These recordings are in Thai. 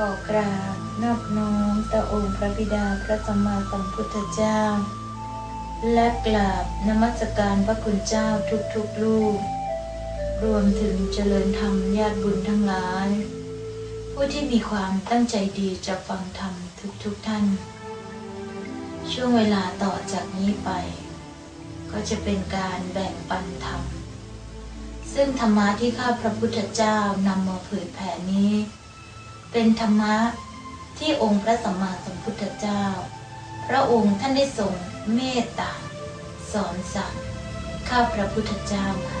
ขอกราบนอบน้อมต่อองค์พระบิดาพระสัมมาสัมพุทธเจ้า และกราบนมัสการพระคุณเจ้าทุกๆลูก รวมถึงเจริญธรรมญาติบุญทั้งหลาย ผู้ที่มีความตั้งใจดีจะฟังธรรมทุกๆท่าน ช่วงเวลาต่อจากนี้ไป ก็จะเป็นการแบ่งปันธรรม ซึ่งธรรมะที่ข้าพระพุทธเจ้านำมาเผยแผ่นี้ เป็นธรรมะที่องค์พระสัมมาสัมพุทธเจ้า พระองค์ท่านได้ทรงเมตตา สอนสั่งข้าพระพุทธเจ้ามา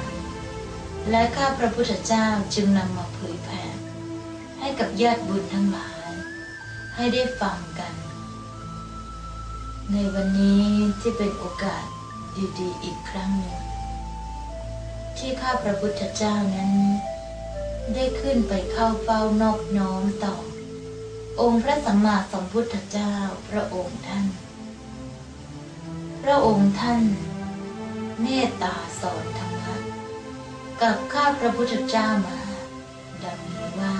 และข้าพระพุทธเจ้าจึงนำมาเผยแผ่ให้กับญาติบุญทั้งหลาย ให้ได้ฟังกัน ในวันนี้ที่เป็นโอกาสดีๆอีกครั้งหนึ่งที่ข้าพระพุทธเจ้านั้น ได้ขึ้นไปเข้าเฝ้านอบน้อมต่อ องค์พระสัมมาสัมพุทธเจ้าพระองค์ท่าน พระองค์ท่าน เมตตาสอนธรรมะกับข้าพระพุทธเจ้ามา ดังนี้ว่า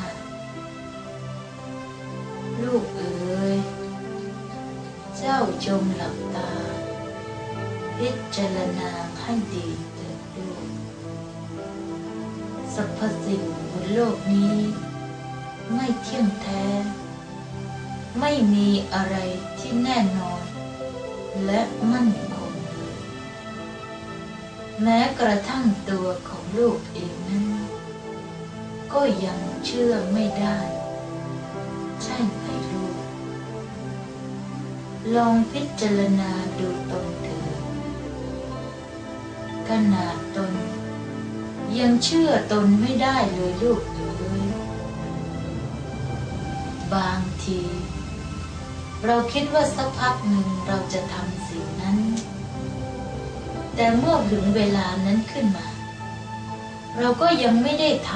ลูกเอ๋ยเจ้าจงหลับตา พิจารณาให้ดี สรรพสิ่งบนโลกนี้ ไม่เที่ยงแท้ ไม่มีอะไรที่แน่นอน และมั่นคง แม้กระทั่งตัวของลูกเองนั้น ก็ยังเชื่อไม่ได้ ใช่ไหมลูก ลองพิจารณาดูตนเถิดขนาดตน ยังเชื่อตนไม่ได้เลยลูกเอ๋ยบางที เราคิดว่าสักพักหนึ่งเราจะทำสิ่งนั้น แต่เมื่อถึงเวลานั้นขึ้นมา เราก็ยังไม่ได้ท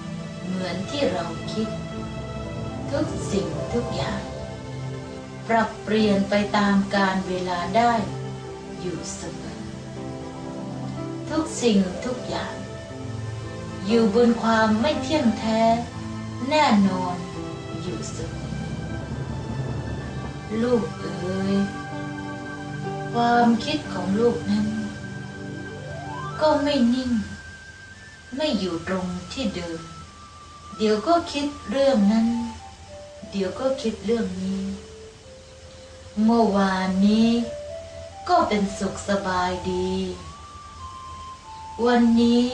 ำเหมือนที่เราคิด ทุกสิ่งทุกอย่าง ปรับเปลี่ยนไปตามการเวลาได้อยู่เสมอทุกสิ่งทุกอย่าง อยู่บนความไม่เที่ยงแท้ แน่นอนอยู่เสมอลูกเอ๋ยความคิดของลูกนั้น ก็ไม่นิ่ง ไม่อยู่ตรงที่เดิม เดี๋ยวก็คิดเรื่องนั้น เดี๋ยวก็คิดเรื่องนี้ เมื่อวานนี้ ก็เป็นสุขสบายดี วันนี้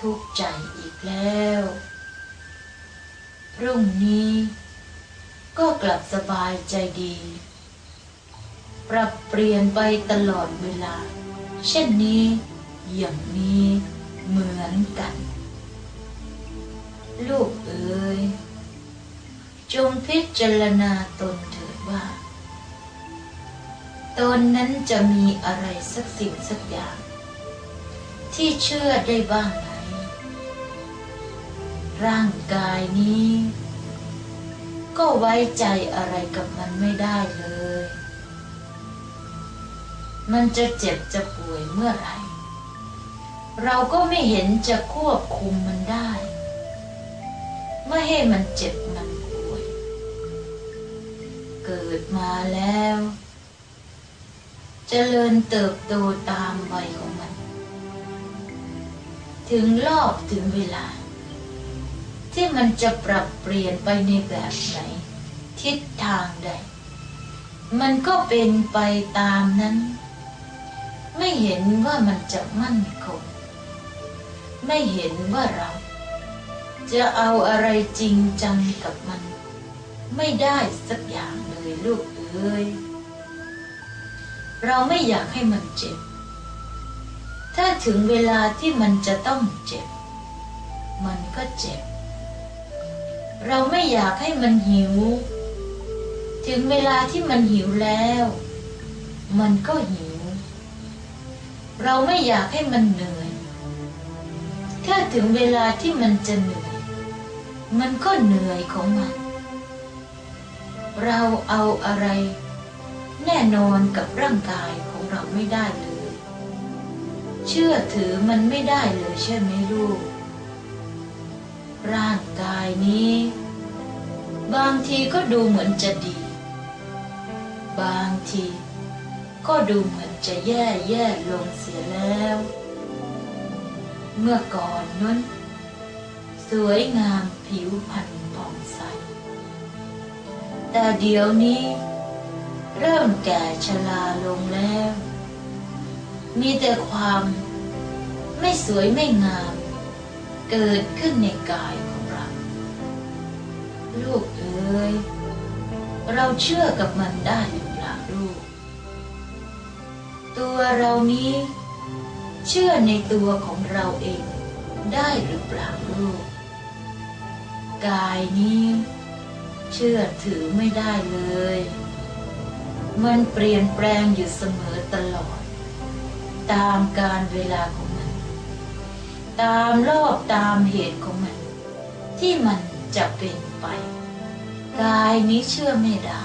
ทุกข์ใจอีกแล้ว พรุ่งนี้ก็กลับสบายใจดี ปรับเปลี่ยนไปตลอดเวลา เช่นนี้อย่างนี้เหมือนกัน ลูกเอ๋ยจงพิจารณาตนเถิดว่า ตนนั้นจะมีอะไรสักสิ่งสักอย่าง ที่เชื่อได้บ้างไหม ร่างกายนี้ ก็ไว้ใจอะไรกับมันไม่ได้เลย มันจะเจ็บจะป่วยเมื่อไหร่ เราก็ไม่เห็นจะควบคุมมันได้ ไม่ให้มันเจ็บมันป่วย เกิดมาแล้วจเจริญเติบโตตามวัยของมัน ถึงรอบถึงเวลา ที่มันจะปรับเปลี่ยนไปในแบบไหน ทิศทางใด มันก็เป็นไปตามนั้น ไม่เห็นว่ามันจะมั่นคง ไม่เห็นว่าเรา จะเอาอะไรจริงจังกับมัน ไม่ได้สักอย่างเลยลูกเอ้ยเราไม่อยากให้มันเจ็บ ถ้าถึงเวลาที่มันจะต้องเจ็บ มันก็เจ็บ เราไม่อยากให้มันหิว ถึงเวลาที่มันหิวแล้ว มันก็หิว เราไม่อยากให้มันเหนื่อย ถ้าถึงเวลาที่มันจะเหนื่อย มันก็เหนื่อยของมัน เราเอาอะไร แน่นอนกับร่างกายของเราไม่ได้เลย เชื่อถือมันไม่ได้เลยใช่ไหมลูก ร่างกายนี้ บางทีก็ดูเหมือนจะดี บางที ก็ดูเหมือนจะแย่แย่ลงเสียแล้ว เมื่อก่อนนั้นสวยงามผิวพรรณผ่องใส แต่เดี๋ยวนี้ เริ่มแก่ชราลงแล้ว มีแต่ความไม่สวยไม่งาม เกิดขึ้นในกายของเรา ลูกเอ๋ยเราเชื่อกับมันได้หรือเปล่าลูก ตัวเรานี้ เชื่อในตัวของเราเองได้หรือเปล่าลูก กายนี้ เชื่อถือไม่ได้เลย มันเปลี่ยนแปลงอยู่เสมอตลอด ตามการเวลาของ ตามรอบตามเหตุของมัน ที่มันจะเป็นไปกายนี้เชื่อไม่ได้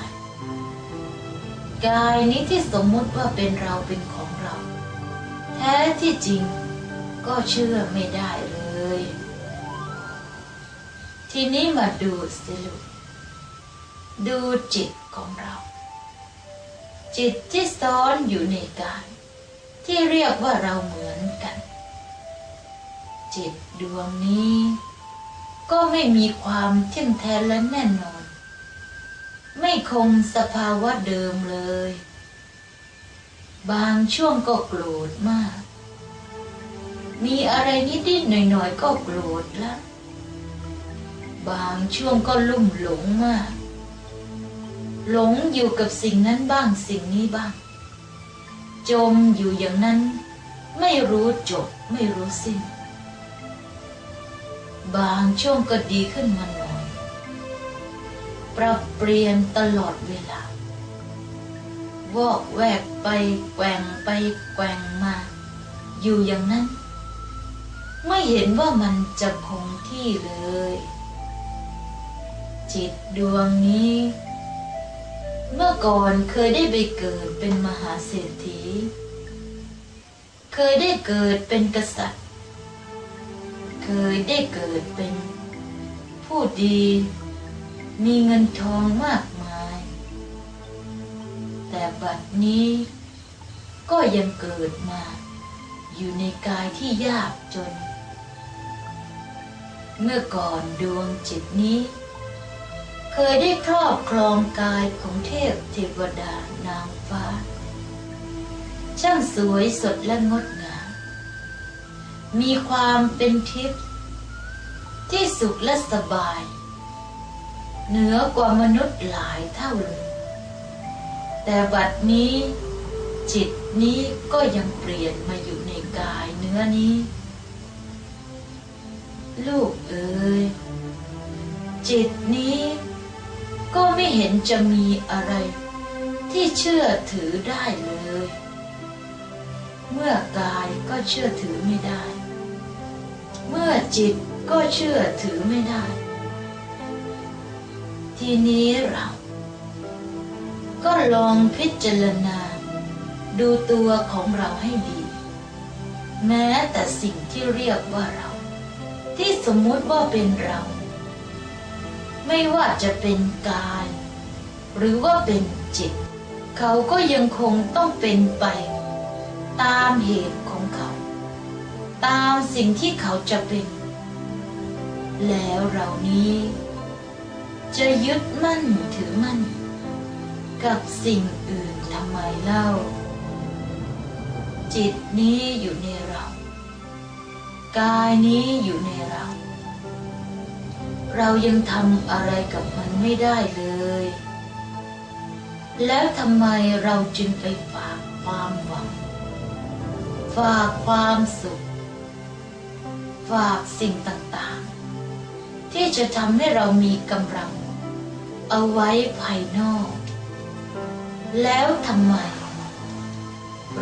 กายนี้ที่สมมุติว่าเป็นเราเป็นของเรา แท้ที่จริงก็เชื่อไม่ได้เลย ทีนี้มาดูสิลูกดูจิตของเรา จิตที่ซ้อนอยู่ในกายที่เรียกว่าเราเหมือนกัน จิตดวงนี้ ก็ไม่มีความเที่ยงแท้และแน่นอน ไม่คงสภาวะเดิมเลย บางช่วงก็โกรธมาก มีอะไรนิดๆหน่อยๆก็โกรธล้วบางช่วงก็ลุ่มหลงมาก หลงอยู่กับสิ่งนั้นบ้างสิ่งนี้บ้าง จมอยู่อย่างนั้น ไม่รู้จบไม่รู้สิ้น บางช่วงก็ดีขึ้นมาหน่อย ปรับเปลี่ยนตลอดเวลา วอกแวกไปแกว่งไปแกว่งมา อยู่อย่างนั้น ไม่เห็นว่ามันจะคงที่เลย จิตดวงนี้ เมื่อก่อนเคยได้ไปเกิดเป็นมหาเศรษฐี เคยได้เกิดเป็นกษัตริย์ เคยได้เกิดเป็น ผู้ดี มีเงินทองมากมาย แต่บัดนี้ ก็ยังเกิดมา อยู่ในกายที่ยากจน เมื่อก่อนดวงจิตนี้ เคยได้ครอบครองกายของเทพเทวดานางฟ้า ช่างสวยสดและงดง มีความเป็นทิพย์ที่สุขและสบาย เหนือกว่ามนุษย์หลายเท่าเลย แต่บัดนี้ จิตนี้ก็ยังเปลี่ยนมาอยู่ในกายเนื้อนี้ ลูกเอ๋ยจิตนี้ก็ไม่เห็นจะมีอะไรที่เชื่อถือได้เลย เมื่อกายก็เชื่อถือไม่ได้ เมื่อจิตก็เชื่อถือไม่ได้ ทีนี้เราก็ลองพิจารณา ดูตัวของเราให้ดี แม้แต่สิ่งที่เรียกว่าเรา ที่สมมุติว่าเป็นเรา ไม่ว่าจะเป็นกาย หรือว่าเป็นจิต เขาก็ยังคงต้องเป็นไป ตามเหตุ ตามสิ่งที่เขาจะเป็น แล้วเรานี้ จะยึดมั่นถือมั่น กับสิ่งอื่นทำไมเล่า จิตนี้อยู่ในเรา กายนี้อยู่ในเรา เรายังทำอะไรกับมันไม่ได้เลย แล้วทำไมเราจึงไปฝากความหวังฝากความสุข ฝากสิ่งต่างๆ ที่จะทำให้เรามีกำลัง เอาไว้ภายนอก แล้วทำไม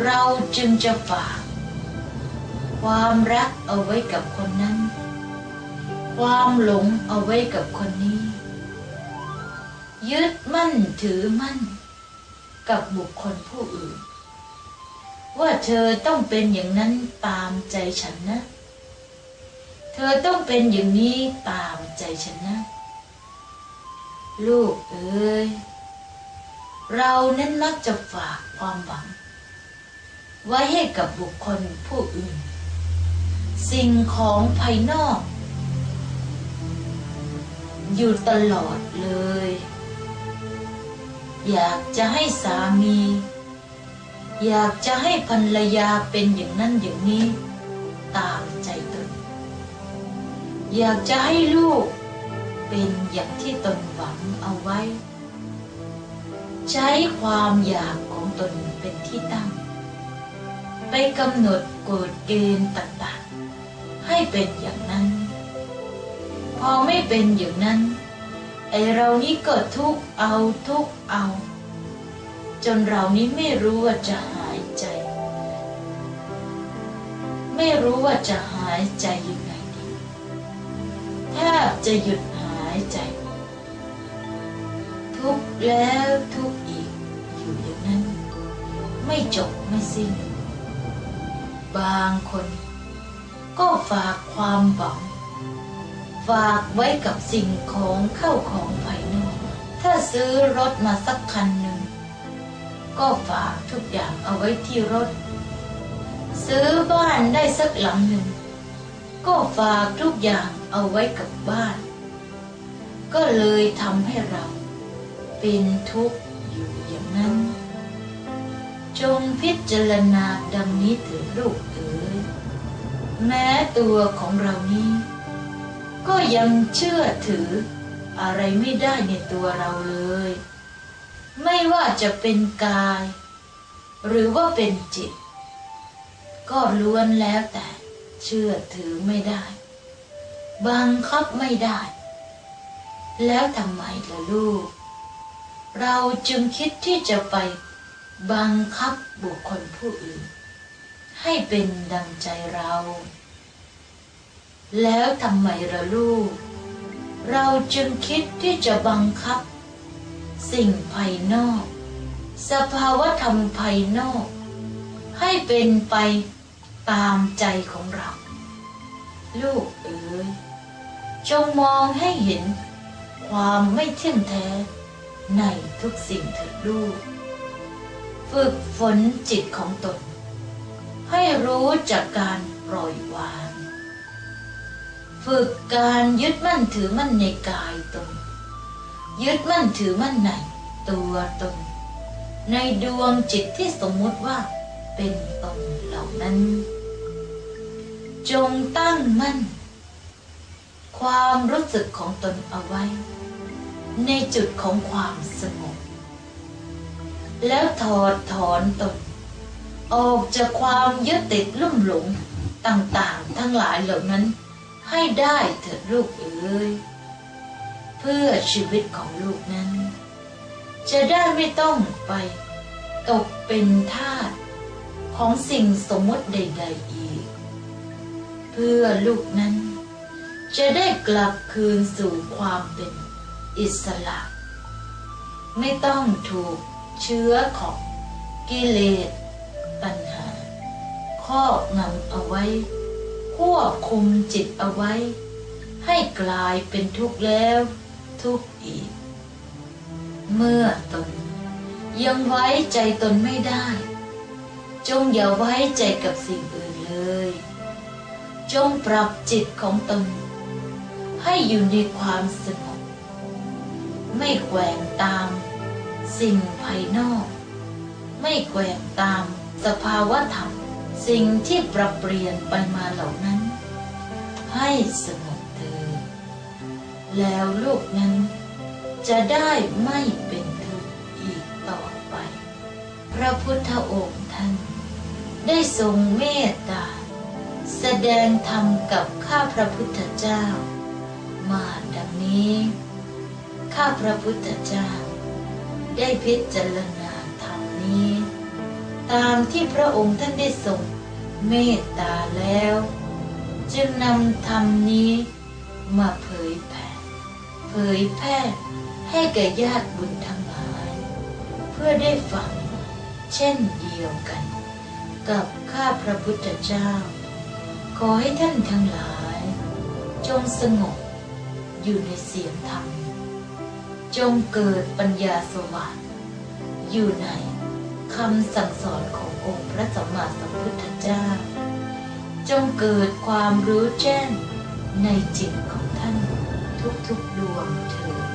เราจึงจะฝาก ความรักเอาไว้กับคนนั้น ความหลงเอาไว้กับคนนี้ ยึดมั่นถือมั่น กับบุคคลผู้อื่น ว่าเธอต้องเป็นอย่างนั้นตามใจฉันนะเอต้องเป็นอย่างนี้ตามใจฉันนะ ลูกเอ๋ยเรานั้นมักจะฝากความหวัง ไว้ให้กับบุคคลผู้อื่น สิ่งของภายนอก อยู่ตลอดเลย อยากจะให้สามี อยากจะให้ภรรยาเป็นอย่างนั้นอย่างนี้ ตามใจ อยากจะให้ลูก เป็นอย่างที่ตนหวังเอาไว้ ใช้ความอยากของตนเป็นที่ตั้ง ไปกำหนดกฎเกณฑ์ต่างๆ ให้เป็นอย่างนั้น พอไม่เป็นอย่างนั้นไอเรานี่ก็ทุกข์เอาทุกข์เอา จนเรานี้ไม่รู้ว่าจะหายใจ ไม่รู้ว่าจะหายใจยังไง บจะหยุดหายใจ ทุกแล้วทุกอีกอยู่อย่างนั้น ไม่จบไม่สิ้น บางคน ก็ฝากความหวัง ฝากไว้กับสิ่งของเข้าของภายนอก ถ้าซื้อรถมาสักคันหนึ่ง ก็ฝากทุกอย่างเอาไว้ที่รถ ซื้อบ้านได้สักหลังหนึ่ง ก็ฝากทุกอย่าง เอาไว้กับบ้าน ก็เลยทำให้เราเป็นทุกข์อยู่อย่างนั้น จงพิจารณาดังนี้เถิดลูกเอ๋ยแม้ตัวของเรานี้ ก็ยังเชื่อถืออะไรไม่ได้ในตัวเราเลย ไม่ว่าจะเป็นกาย หรือว่าเป็นจิต ก็ล้วนแล้วแต่เชื่อถือไม่ได้ บังคับไม่ได้ แล้วทำไมล่ะลูก เราจึงคิดที่จะไปบังคับบุคคลผู้อื่น ให้เป็นดังใจเรา แล้วทำไมล่ะลูก เราจึงคิดที่จะบังคับ สิ่งภายนอก สภาวะธรรมภายนอก ให้เป็นไปตามใจของเรา ลูกเอ๋ย จงมองให้เห็น ความไม่เที่ยงแท้ในทุกสิ่งเถิดลูก ฝึกฝนจิตของตน ให้รู้จากการปล่อยวาง ฝึกการยึดมั่นถือมั่นในกายตน ยึดมั่นถือมั่นในตัวตน ในดวงจิตที่สมมุติว่าเป็นตนเหล่านั้น จงตั้งมั่น ความรู้สึกของตนเอาไว้ ในจุดของความสงบ แล้วถอดถอนตน ออกจากความยึดติดลุ่มหลงต่างๆ ทั้งหลายเหล่านั้น ให้ได้เถิดลูกเอ๋ยเพื่อชีวิตของลูกนั้น จะได้ไม่ต้องไป ตกเป็นทาสของสิ่งสมมติใด ๆ อีก เพื่อลูกนั้น จะได้กลับคืนสู่ความเป็นอิสระ ไม่ต้องถูกเชื้อของกิเลสปัญหาครอบงำเอาไว้ ควบคุมจิตเอาไว้ ให้กลายเป็นทุกข์แล้วทุกข์อีก เมื่อตนยังไว้ใจตนไม่ได้ จงอย่าไว้ใจกับสิ่งอื่นเลย จงปรับจิตของตน ให้อยู่ในความสงบไม่แกว่งตาม สิ่งภายนอก ไม่แกว่งตามสภาวะธรรม สิ่งที่ปรับเปลี่ยนไปมาเหล่านั้น ให้สงบเถิดแล้วลูกนั้น จะได้ไม่เป็นทุกข์อีกต่อไป พระพุทธองค์ท่าน ได้ทรงเมตตา แสดงธรรมกับข้าพระพุทธเจ้า มาดังนี้ ข้าพระพุทธเจ้า ได้พิจารณาธรรมนี้ ตามที่พระองค์ท่านได้ทรงเมตตาแล้ว จึงนำธรรมนี้มาเผยแผ่เผยแพร่ให้แก่ญาติบุญทั้งหลาย เพื่อได้ฟังเช่นเดียวกัน กับข้าพระพุทธเจ้า ขอให้ท่านทั้งหลาย จงสงบ อยู่ในเสียงธรรม จงเกิดปัญญาสว่างอยู่ในคำสั่งสอนขององค์พระสัมมาสัมพุทธเจ้า จงเกิดความรู้แจ้งในจิตของท่านทุกๆดวงเถิด